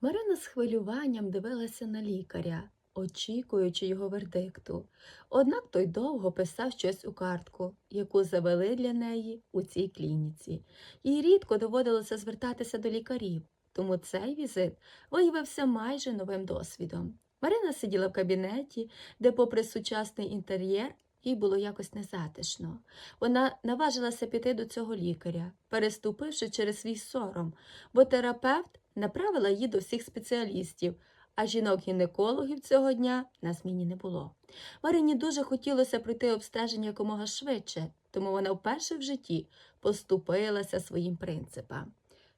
Марина з хвилюванням дивилася на лікаря, очікуючи його вердикту. Однак той довго писав щось у картку, яку завели для неї у цій клініці. Їй рідко доводилося звертатися до лікарів, тому цей візит виявився майже новим досвідом. Марина сиділа в кабінеті, де, попри сучасний інтер'єр, їй було якось незатишно. Вона наважилася піти до цього лікаря, переступивши через свій сором, бо терапевт направила її до всіх спеціалістів, а жінок-гінекологів цього дня на зміні не було. Марині дуже хотілося пройти обстеження якомога швидше, тому вона вперше в житті поступилася своїм принципам.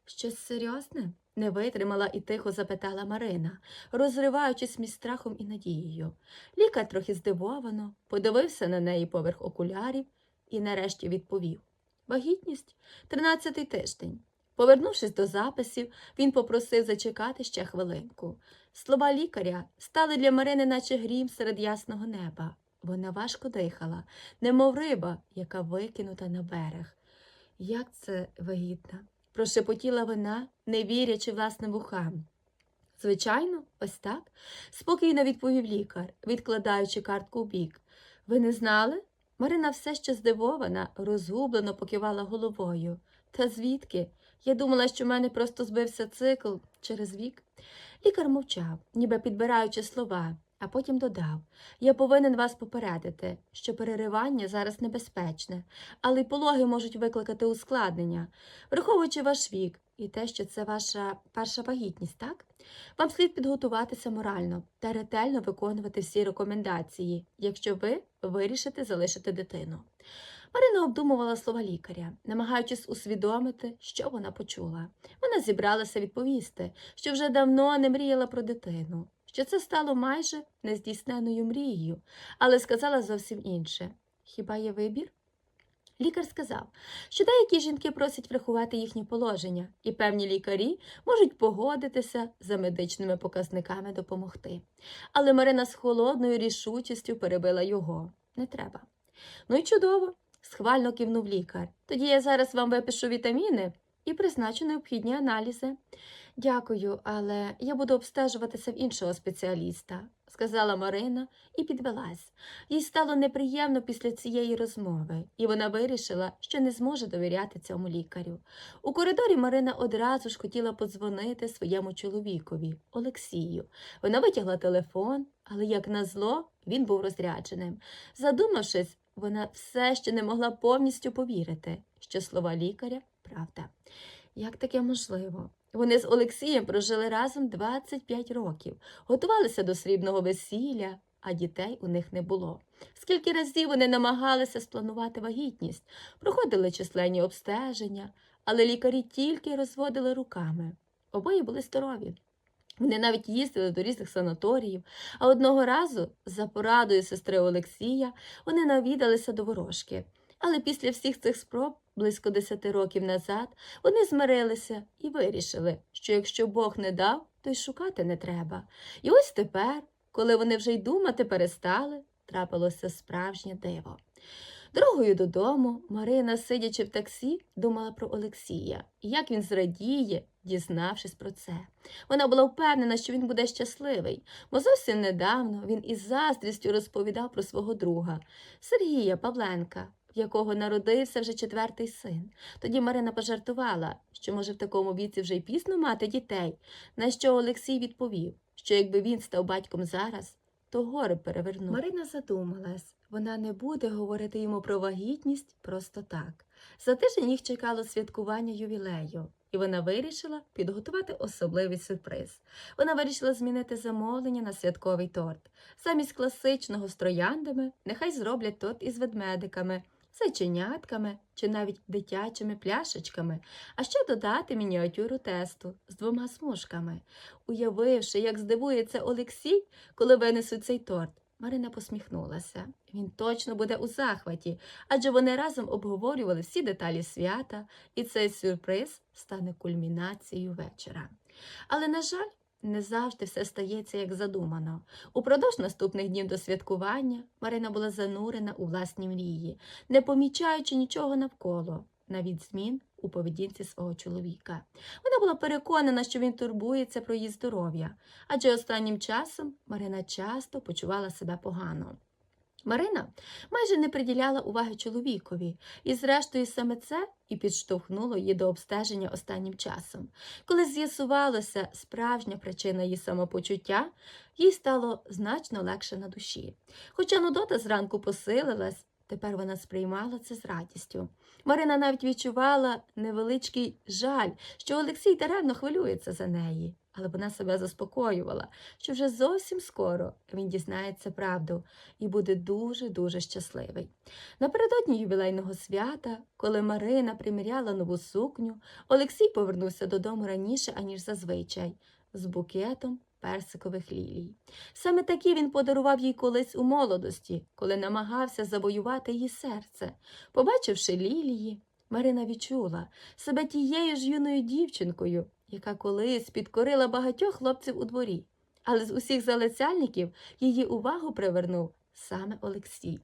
Щось серйозне? не витримала і тихо запитала Марина, розриваючись між страхом і надією. Лікар трохи здивовано, подивився на неї поверх окулярів і нарешті відповів Вагітність тринадцятий тиждень. Повернувшись до записів, він попросив зачекати ще хвилинку. Слова лікаря стали для Марини, наче грім серед ясного неба. Вона важко дихала, немов риба, яка викинута на берег. Як це вагітна? прошепотіла вона, не вірячи власним вухам. Звичайно, ось так, спокійно відповів лікар, відкладаючи картку в бік. Ви не знали? Марина все ще здивована, розгублено покивала головою. Та звідки? Я думала, що в мене просто збився цикл через вік. Лікар мовчав, ніби підбираючи слова, а потім додав Я повинен вас попередити, що переривання зараз небезпечне, але й пологи можуть викликати ускладнення, враховуючи ваш вік і те, що це ваша перша вагітність, так? Вам слід підготуватися морально та ретельно виконувати всі рекомендації, якщо ви вирішите залишити дитину. Марина обдумувала слова лікаря, намагаючись усвідомити, що вона почула. Вона зібралася відповісти, що вже давно не мріяла про дитину, що це стало майже нездійсненою мрією, але сказала зовсім інше. Хіба є вибір? Лікар сказав, що деякі жінки просять врахувати їхнє положення, і певні лікарі можуть погодитися за медичними показниками допомогти. Але Марина з холодною рішучістю перебила його. Не треба. Ну й чудово, схвально кивнув лікар. Тоді я зараз вам випишу вітаміни і призначу необхідні аналізи. Дякую, але я буду обстежуватися в іншого спеціаліста, сказала Марина і підвелась. Їй стало неприємно після цієї розмови, і вона вирішила, що не зможе довіряти цьому лікарю. У коридорі Марина одразу ж хотіла подзвонити своєму чоловікові, Олексію. Вона витягла телефон, але, як назло, він був розрядженим. Задумавшись, вона все ще не могла повністю повірити, що слова лікаря правда. Як таке можливо? Вони з Олексієм прожили разом 25 років, готувалися до срібного весілля, а дітей у них не було. Скільки разів вони намагалися спланувати вагітність, проходили численні обстеження, але лікарі тільки розводили руками. Обоє були здорові. Вони навіть їздили до різних санаторіїв, а одного разу, за порадою сестри Олексія, вони навідалися до ворожки. Але після всіх цих спроб, близько десяти років назад, вони змирилися і вирішили, що якщо Бог не дав, то й шукати не треба. І ось тепер, коли вони вже й думати перестали, трапилося справжнє диво. Дорогою додому Марина, сидячи в таксі, думала про Олексія і як він зрадіє, дізнавшись про це. Вона була впевнена, що він буде щасливий, бо зовсім недавно він із заздрістю розповідав про свого друга Сергія Павленка, якого народився вже четвертий син. Тоді Марина пожартувала, що, може, в такому віці вже й пізно мати дітей, на що Олексій відповів, що якби він став батьком зараз, то гори перевернув. Марина задумалась, вона не буде говорити йому про вагітність просто так. За тиждень їх чекало святкування ювілею, і вона вирішила підготувати особливий сюрприз. Вона вирішила змінити замовлення на святковий торт. Замість класичного з трояндами нехай зроблять торт із ведмедиками, зайченятками чи навіть дитячими пляшечками, а ще додати мініатюру тесту з двома смужками. Уявивши, як здивується Олексій, коли винесуть цей торт, Марина посміхнулася. Він точно буде у захваті, адже вони разом обговорювали всі деталі свята, і цей сюрприз стане кульмінацією вечора. Але, на жаль, не завжди все стається, як задумано. Упродовж наступних днів до святкування Марина була занурена у власні мрії, не помічаючи нічого навколо, навіть змін у поведінці свого чоловіка. Вона була переконана, що він турбується про її здоров'я, адже останнім часом Марина часто почувала себе погано. Марина майже не приділяла уваги чоловікові, і, зрештою, саме це і підштовхнуло її до обстеження останнім часом. Коли з'ясувалося справжня причина її самопочуття, їй стало значно легше на душі. Хоча нудота зранку посилилась, тепер вона сприймала це з радістю. Марина навіть відчувала невеличкий жаль, що Олексій даремно хвилюється за неї, але вона себе заспокоювала, що вже зовсім скоро він дізнається правду і буде дуже-дуже щасливий. Напередодні ювілейного свята, коли Марина приміряла нову сукню, Олексій повернувся додому раніше, аніж зазвичай, з букетом персикових лілій. Саме такі він подарував їй колись у молодості, коли намагався завоювати її серце. Побачивши лілії, Марина відчула себе тією ж юною дівчинкою, яка колись підкорила багатьох хлопців у дворі. Але з усіх залицяльників її увагу привернув саме Олексій.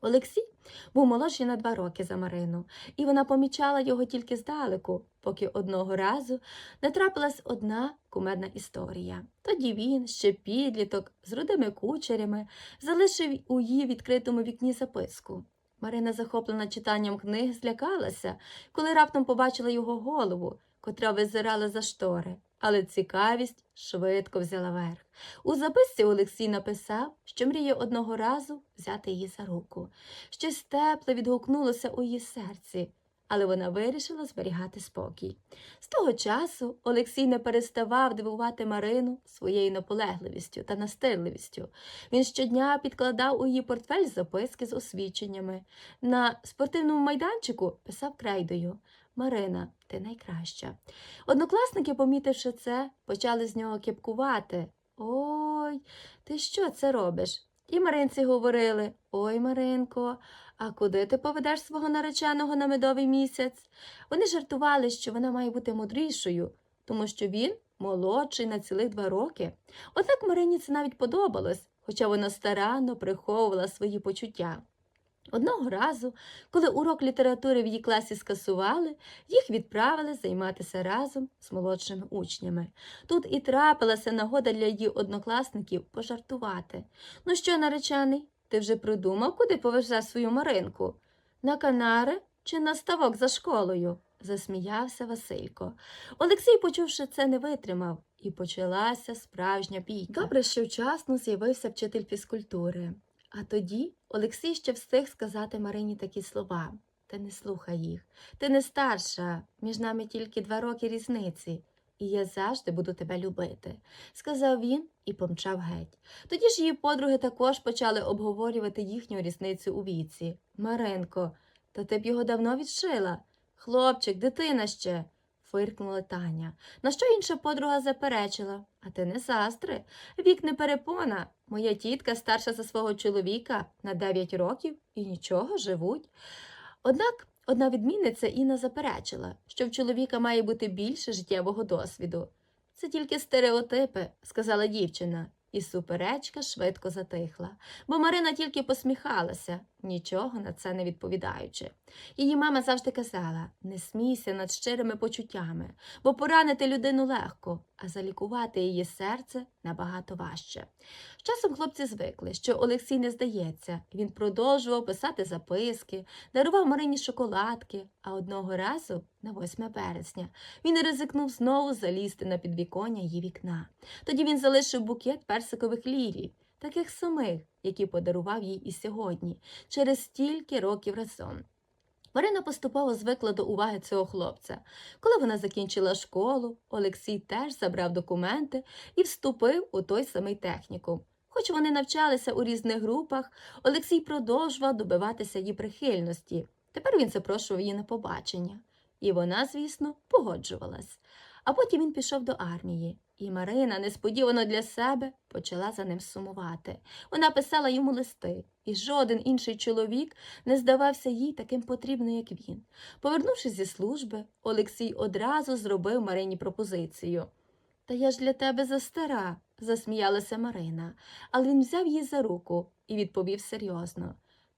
Олексій був молодший на два роки за Марину, і вона помічала його тільки здалеку, поки одного разу не трапилась одна кумедна історія. Тоді він, ще підліток, з рудими кучерями, залишив у її відкритому вікні записку. Марина, захоплена читанням книг, злякалася, коли раптом побачила його голову, котра визирала за штори, але цікавість швидко взяла верх. У записці Олексій написав, що мріє одного разу взяти її за руку. Щось тепле відгукнулося у її серці, але вона вирішила зберігати спокій. З того часу Олексій не переставав дивувати Марину своєю наполегливістю та настирливістю. Він щодня підкладав у її портфель записки з освіченнями. На спортивному майданчику писав крейдою Марина, ти найкраща. Однокласники, помітивши це, почали з нього кепкувати. Ой, ти що це робиш? І Маринці говорили Ой, Маринко, а куди ти поведеш свого нареченого на медовий місяць? Вони жартували, що вона має бути мудрішою, тому що він молодший на цілих два роки. Однак Марині це навіть подобалось, хоча вона старанно приховувала свої почуття. Одного разу, коли урок літератури в її класі скасували, їх відправили займатися разом з молодшими учнями. Тут і трапилася нагода для її однокласників пожартувати. Ну що, наречений, ти вже придумав, куди повезе свою Маринку? На Канари чи на ставок за школою? засміявся Василько. Олексій, почувши це, не витримав, і почалася справжня бійка. Добре, що вчасно з'явився вчитель фізкультури. А тоді Олексій ще встиг сказати Марині такі слова. Ти не слухай їх. Ти не старша, між нами тільки два роки різниці, і я завжди буду тебе любити, сказав він і помчав геть. Тоді ж її подруги також почали обговорювати їхню різницю у віці. Маринко, та ти б його давно відшила. Хлопчик, дитина ще. Фиркнула Таня. На що інша подруга заперечила. А ти не застри. Вік не перепона. Моя тітка старша за свого чоловіка на 9 років і нічого живуть. Однак одна відмінниця Інна заперечила, що в чоловіка має бути більше життєвого досвіду. Це тільки стереотипи, сказала дівчина, і суперечка швидко затихла, бо Марина тільки посміхалася, нічого на це не відповідаючи. Її мама завжди казала не смійся над щирими почуттями, бо поранити людину легко, а залікувати її серце набагато важче. З часом хлопці звикли, що Олексій не здається. Він продовжував писати записки, дарував Марині шоколадки, а одного разу, на 8 березня, він ризикнув знову залізти на підвіконня її вікна. Тоді він залишив букет персикових лілій, таких самих, які подарував їй і сьогодні, через стільки років разом. Марина поступово звикла до уваги цього хлопця. Коли вона закінчила школу, Олексій теж забрав документи і вступив у той самий технікум. Хоч вони навчалися у різних групах, Олексій продовжував добиватися її прихильності. Тепер він запрошував її на побачення. І вона, звісно, погоджувалась. А потім він пішов до армії, і Марина несподівано для себе почала за ним сумувати. Вона писала йому листи, і жоден інший чоловік не здавався їй таким потрібним, як він. Повернувшись зі служби, Олексій одразу зробив Марині пропозицію. Та я ж для тебе застара, засміялася Марина, але він взяв її за руку і відповів серйозно.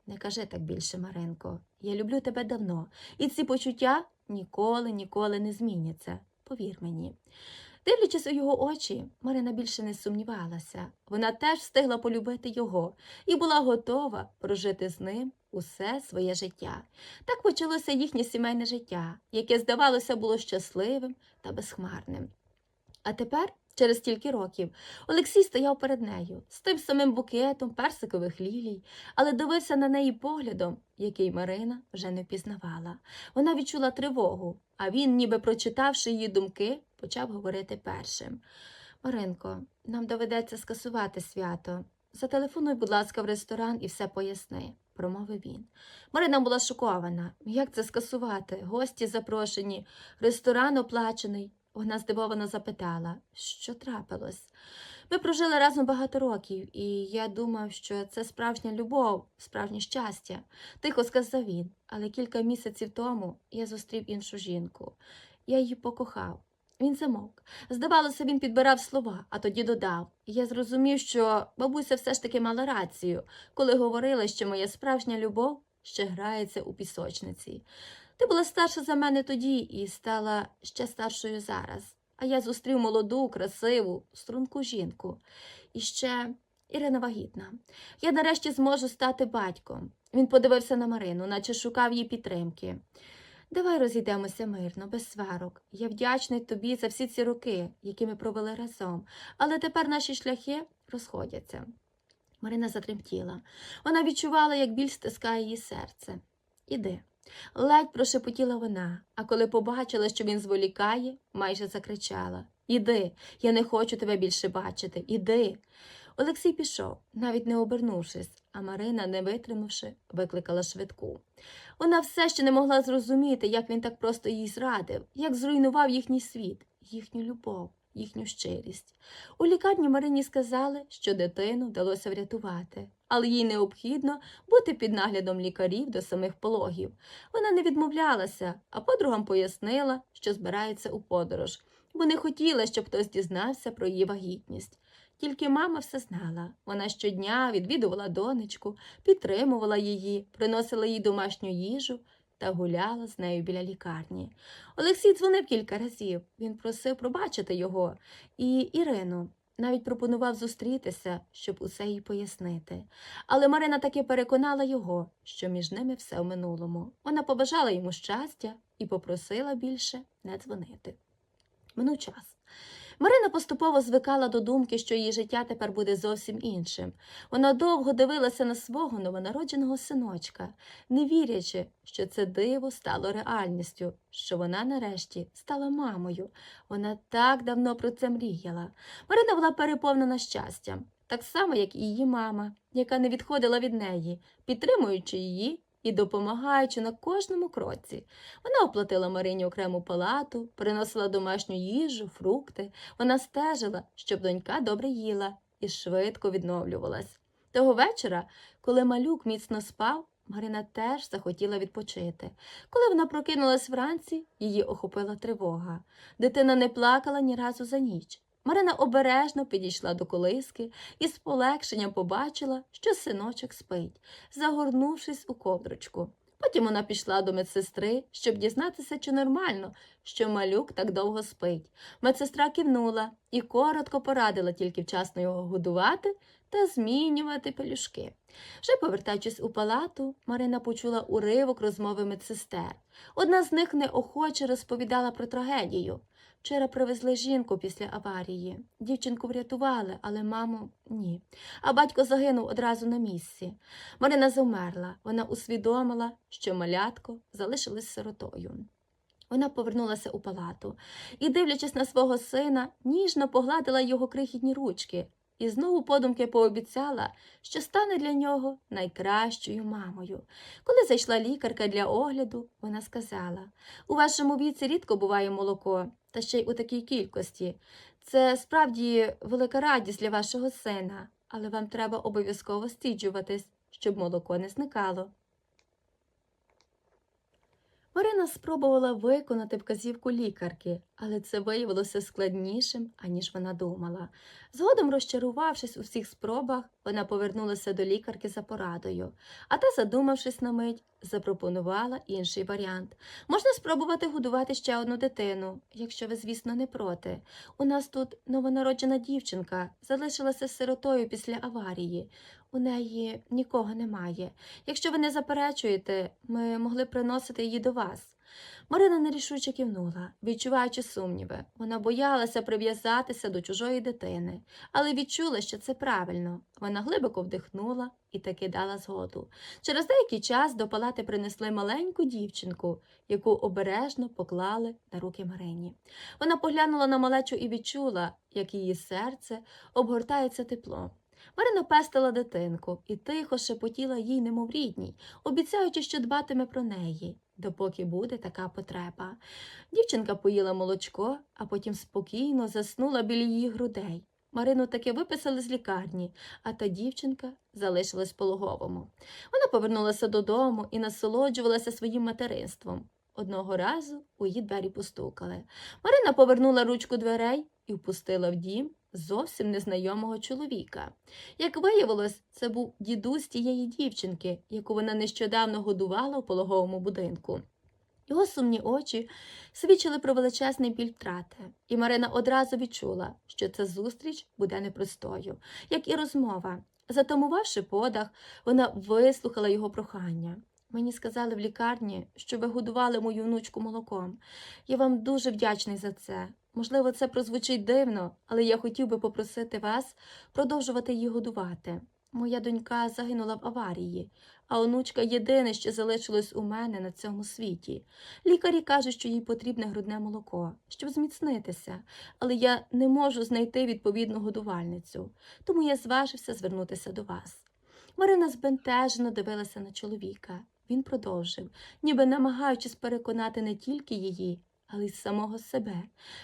Не кажи так більше, Маринко. Я люблю тебе давно, і ці почуття ніколи, ніколи не зміняться. Повір мені. Дивлячись у його очі, Марина більше не сумнівалася. Вона теж встигла полюбити його і була готова прожити з ним усе своє життя. Так почалося їхнє сімейне життя, яке, здавалося, було щасливим та безхмарним. А тепер, через стільки років, Олексій стояв перед нею з тим самим букетом персикових лілій, але дивився на неї поглядом, який Марина вже не впізнавала. Вона відчула тривогу, а він, ніби прочитавши її думки, почав говорити першим. Маринко, нам доведеться скасувати свято. Зателефонуй, будь ласка, в ресторан і все поясни, промовив він. Марина була шокована. Як це скасувати? Гості запрошені, ресторан оплачений. Вона здивовано запитала, що трапилось. Ми прожили разом багато років, і я думав, що це справжня любов, справжнє щастя, тихо сказав він. Але кілька місяців тому я зустрів іншу жінку. Я її покохав. Він замовк. Здавалося, він підбирав слова, а тоді додав. Я зрозумів, що бабуся все ж таки мала рацію, коли говорила, що моя справжня любов ще грається у пісочниці. Ти була старша за мене тоді і стала ще старшою зараз. А я зустрів молоду, красиву, струнку жінку. І ще Ірина вагітна. Я нарешті зможу стати батьком. Він подивився на Марину, наче шукав її підтримки. Давай розійдемося мирно, без сварок. Я вдячний тобі за всі ці роки, які ми провели разом, але тепер наші шляхи розходяться. Марина затремтіла. Вона відчувала, як біль стискає її серце. Іди. Ледь прошепотіла вона, а коли побачила, що він зволікає, майже закричала Іди, я не хочу тебе більше бачити, іди. Олексій пішов, навіть не обернувшись, а Марина, не витримавши, викликала швидку. Вона все ще не могла зрозуміти, як він так просто їй зрадив, як зруйнував їхній світ, їхню любов, їхню щирість. У лікарні Марині сказали, що дитину вдалося врятувати, але їй необхідно бути під наглядом лікарів до самих пологів. Вона не відмовлялася, а подругам пояснила, що збирається у подорож, бо не хотіла, щоб хтось дізнався про її вагітність. Тільки мама все знала. Вона щодня відвідувала донечку, підтримувала її, приносила їй домашню їжу та гуляла з нею біля лікарні. Олексій дзвонив кілька разів. Він просив пробачити його і Ірину. Навіть пропонував зустрітися, щоб усе їй пояснити. Але Марина таки переконала його, що між ними все в минулому. Вона побажала йому щастя і попросила більше не дзвонити. Минув час. Марина поступово звикала до думки, що її життя тепер буде зовсім іншим. Вона довго дивилася на свого новонародженого синочка, не вірячи, що це диво стало реальністю, що вона нарешті стала мамою. Вона так давно про це мріяла. Марина була переповнена щастям, так само, як і її мама, яка не відходила від неї, підтримуючи її і допомагаючи на кожному кроці. Вона оплатила Марині окрему палату, приносила домашню їжу, фрукти. Вона стежила, щоб донька добре їла і швидко відновлювалась. Того вечора, коли малюк міцно спав, Марина теж захотіла відпочити. Коли вона прокинулась вранці, її охопила тривога. Дитина не плакала ні разу за ніч. Марина обережно підійшла до колиски і з полегшенням побачила, що синочок спить, загорнувшись у ковдрочку. Потім вона пішла до медсестри, щоб дізнатися, чи нормально, що малюк так довго спить. Медсестра кивнула і коротко порадила тільки вчасно його годувати та змінювати пелюшки. Вже повертаючись у палату, Марина почула уривок розмови медсестер. Одна з них неохоче розповідала про трагедію. Вчора привезли жінку після аварії. Дівчинку врятували, але маму ні. А батько загинув одразу на місці. Марина завмерла. Вона усвідомила, що малятко залишилось сиротою. Вона повернулася у палату і, дивлячись на свого сина, ніжно погладила його крихітні ручки і знову подумки пообіцяла, що стане для нього найкращою мамою. Коли зайшла лікарка для огляду, вона сказала у вашому віці рідко буває молоко, та ще й у такій кількості. Це справді велика радість для вашого сина, але вам треба обов'язково стіджуватись, щоб молоко не зникало. Марина спробувала виконати вказівку лікарки, але це виявилося складнішим, аніж вона думала. Згодом, розчарувавшись у всіх спробах, вона повернулася до лікарки за порадою, а та, задумавшись на мить, запропонувала інший варіант. Можна спробувати годувати ще одну дитину, якщо ви, звісно, не проти. У нас тут новонароджена дівчинка, залишилася сиротою після аварії. У неї нікого немає. Якщо ви не заперечуєте, ми могли приносити її до вас. Марина нерішуче кивнула, відчуваючи сумніви. Вона боялася прив'язатися до чужої дитини, але відчула, що це правильно. Вона глибоко вдихнула і таки дала згоду. Через деякий час до палати принесли маленьку дівчинку, яку обережно поклали на руки Марині. Вона поглянула на малечу і відчула, як її серце обгортається теплом. Марина пестила дитинку і тихо шепотіла їй, немов рідній, обіцяючи, що дбатиме про неї, допоки буде така потреба. Дівчинка поїла молочко, а потім спокійно заснула біля її грудей. Марину таки виписали з лікарні, а та дівчинка залишилась пологовому. Вона повернулася додому і насолоджувалася своїм материнством. Одного разу у її двері постукали. Марина повернула ручку дверей і впустила в дім зовсім незнайомого чоловіка. Як виявилось, це був дідусь тієї дівчинки, яку вона нещодавно годувала у пологовому будинку. Його сумні очі свідчили про величезний біль втрати, і Марина одразу відчула, що ця зустріч буде непростою, як і розмова. Затамувавши подах, вона вислухала його прохання. Мені сказали в лікарні, що ви годували мою внучку молоком. Я вам дуже вдячний за це. Можливо, це прозвучить дивно, але я хотів би попросити вас продовжувати її годувати. Моя донька загинула в аварії, а онучка єдине, що залишилось у мене на цьому світі. Лікарі кажуть, що їй потрібне грудне молоко, щоб зміцнитися, але я не можу знайти відповідну годувальницю, тому я зважився звернутися до вас. Марина збентежено дивилася на чоловіка. Він продовжив, ніби намагаючись переконати не тільки її, але й самого себе.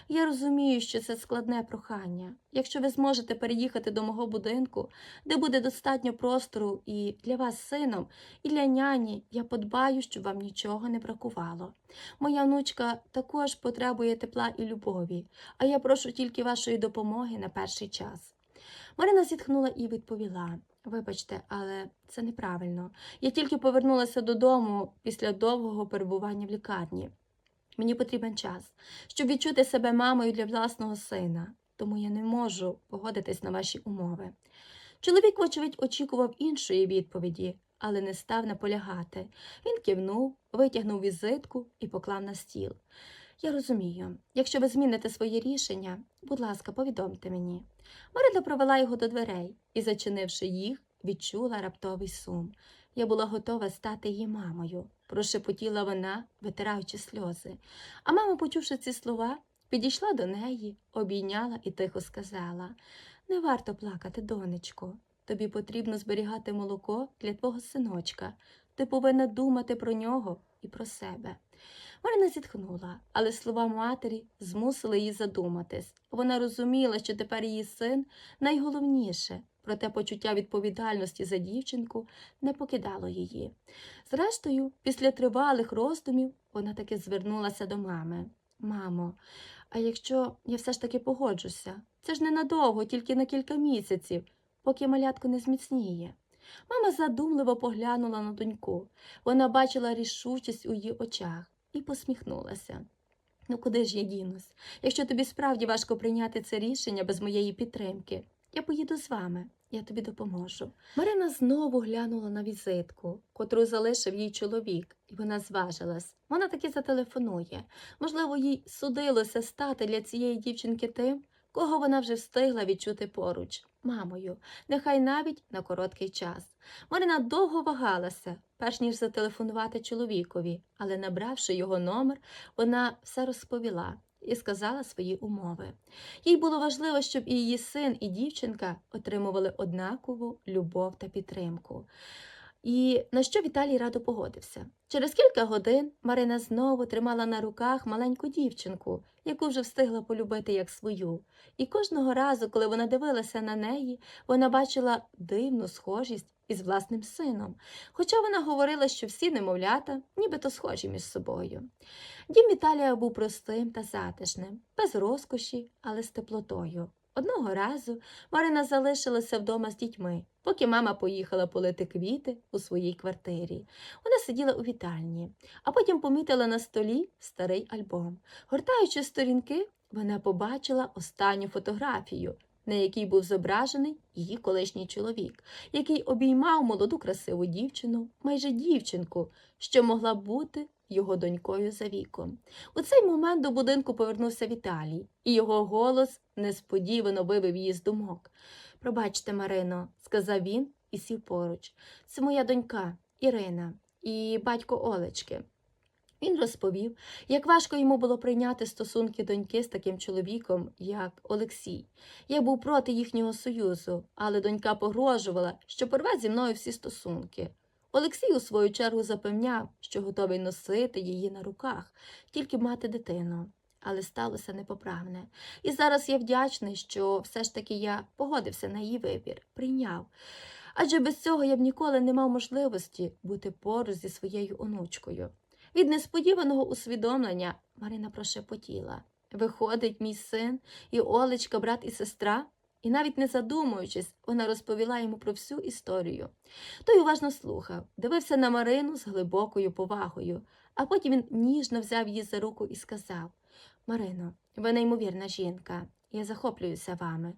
Я розумію, що це складне прохання. Якщо ви зможете переїхати до мого будинку, де буде достатньо простору і для вас сином, і для няні, я подбаю, щоб вам нічого не бракувало. Моя внучка також потребує тепла і любові, а я прошу тільки вашої допомоги на перший час. Марина зітхнула і відповіла. Вибачте, але це неправильно. Я тільки повернулася додому після довгого перебування в лікарні. Мені потрібен час, щоб відчути себе мамою для власного сина, тому я не можу погодитись на ваші умови. Чоловік, вочевидь, очікував іншої відповіді, але не став наполягати. Він кивнув, витягнув візитку і поклав на стіл. Я розумію, якщо ви зміните своє рішення, будь ласка, повідомте мені. Марина провела його до дверей і, зачинивши їх, відчула раптовий сум. Я була готова стати її мамою, прошепотіла вона, витираючи сльози. А мама, почувши ці слова, підійшла до неї, обійняла і тихо сказала Не варто плакати, донечко. Тобі потрібно зберігати молоко для твого синочка. Ти повинна думати про нього і про себе. Марина зітхнула, але слова матері змусили її задуматись. Вона розуміла, що тепер її син найголовніше, проте почуття відповідальності за дівчинку не покидало її. Зрештою, після тривалих роздумів, вона таки звернулася до мами. Мамо, а якщо я все ж таки погоджуся, це ж ненадовго, тільки на кілька місяців, поки малятко не зміцніє. Мама задумливо поглянула на доньку. Вона бачила рішучість у її очах і посміхнулася. Ну, куди ж я дінусь? Якщо тобі справді важко прийняти це рішення без моєї підтримки, я поїду з вами, я тобі допоможу. Марина знову глянула на візитку, котру залишив їй чоловік, і вона зважилась. Вона таки зателефонує. Можливо, їй судилося стати для цієї дівчинки тим, кого вона вже встигла відчути поруч, мамою, нехай навіть на короткий час. Марина довго вагалася, перш ніж зателефонувати чоловікові, але, набравши його номер, вона все розповіла і сказала свої умови. Їй було важливо, щоб і її син, і дівчинка отримували однакову любов та підтримку. І на що Віталій радо погодився. Через кілька годин Марина знову тримала на руках маленьку дівчинку, яку вже встигла полюбити як свою. І кожного разу, коли вона дивилася на неї, вона бачила дивну схожість із власним сином, хоча вона говорила, що всі немовлята нібито схожі між собою. Дім Віталія був простим та затишним, без розкоші, але з теплотою. Одного разу Марина залишилася вдома з дітьми, поки мама поїхала полити квіти у своїй квартирі. Вона сиділа у вітальні, а потім помітила на столі старий альбом. Гортаючи сторінки, вона побачила останню фотографію, на якій був зображений її колишній чоловік, який обіймав молоду красиву дівчину, майже дівчинку, що могла бути його донькою за віком. У цей момент до будинку повернувся Віталій, і його голос несподівано вивів її з думок. Пробачте, Марино, сказав він і сів поруч. Це моя донька Ірина і батько Олечки. Він розповів, як важко йому було прийняти стосунки доньки з таким чоловіком, як Олексій. Я був проти їхнього союзу, але донька погрожувала, що порве зі мною всі стосунки. Олексій, у свою чергу, запевняв, що готовий носити її на руках, тільки б мати дитину. Але сталося непоправне. І зараз я вдячний, що все ж таки я погодився на її вибір, прийняв. Адже без цього я б ніколи не мав можливості бути поруч зі своєю онучкою. Від несподіваного усвідомлення Марина прошепотіла. Виходить, мій син і Олечка, брат і сестра, і навіть не задумуючись, вона розповіла йому про всю історію. Той уважно слухав, дивився на Марину з глибокою повагою, а потім він ніжно взяв її за руку і сказав Марино, ви неймовірна жінка, я захоплююся вами.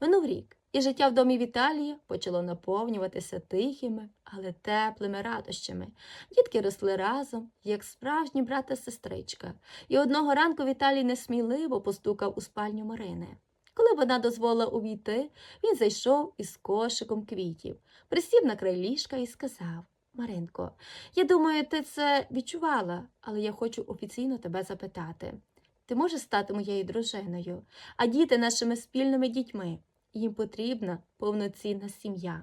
Минув рік, і життя в домі Віталія почало наповнюватися тихими, але теплими радощами. Дітки росли разом, як справжні брат та сестричка, і одного ранку Віталій несміливо постукав у спальню Марини. Коли вона дозволила увійти, він зайшов із кошиком квітів, присів на край ліжка і сказав Маринко, я думаю, ти це відчувала, але я хочу офіційно тебе запитати. Ти можеш стати моєю дружиною, а діти нашими спільними дітьми. Їм потрібна повноцінна сім'я.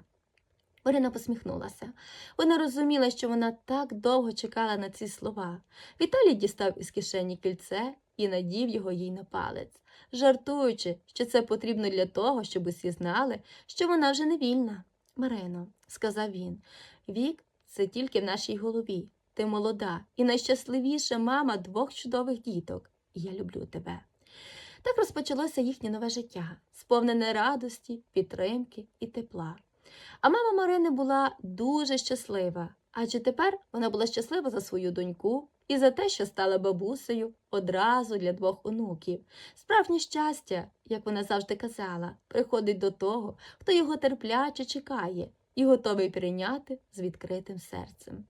Марина посміхнулася. Вона розуміла, що вона так довго чекала на ці слова. Віталій дістав із кишені кільце і надів його їй на палець, жартуючи, що це потрібно для того, щоб усі знали, що вона вже не вільна. Марино, сказав він, вік це тільки в нашій голові. Ти молода і найщасливіша мама двох чудових діток, я люблю тебе. Так розпочалося їхнє нове життя, сповнене радості, підтримки і тепла. А мама Марини була дуже щаслива, адже тепер вона була щаслива за свою доньку і за те, що стала бабусею одразу для двох онуків. Справжнє щастя, як вона завжди казала, приходить до того, хто його терпляче чекає і готовий прийняти з відкритим серцем.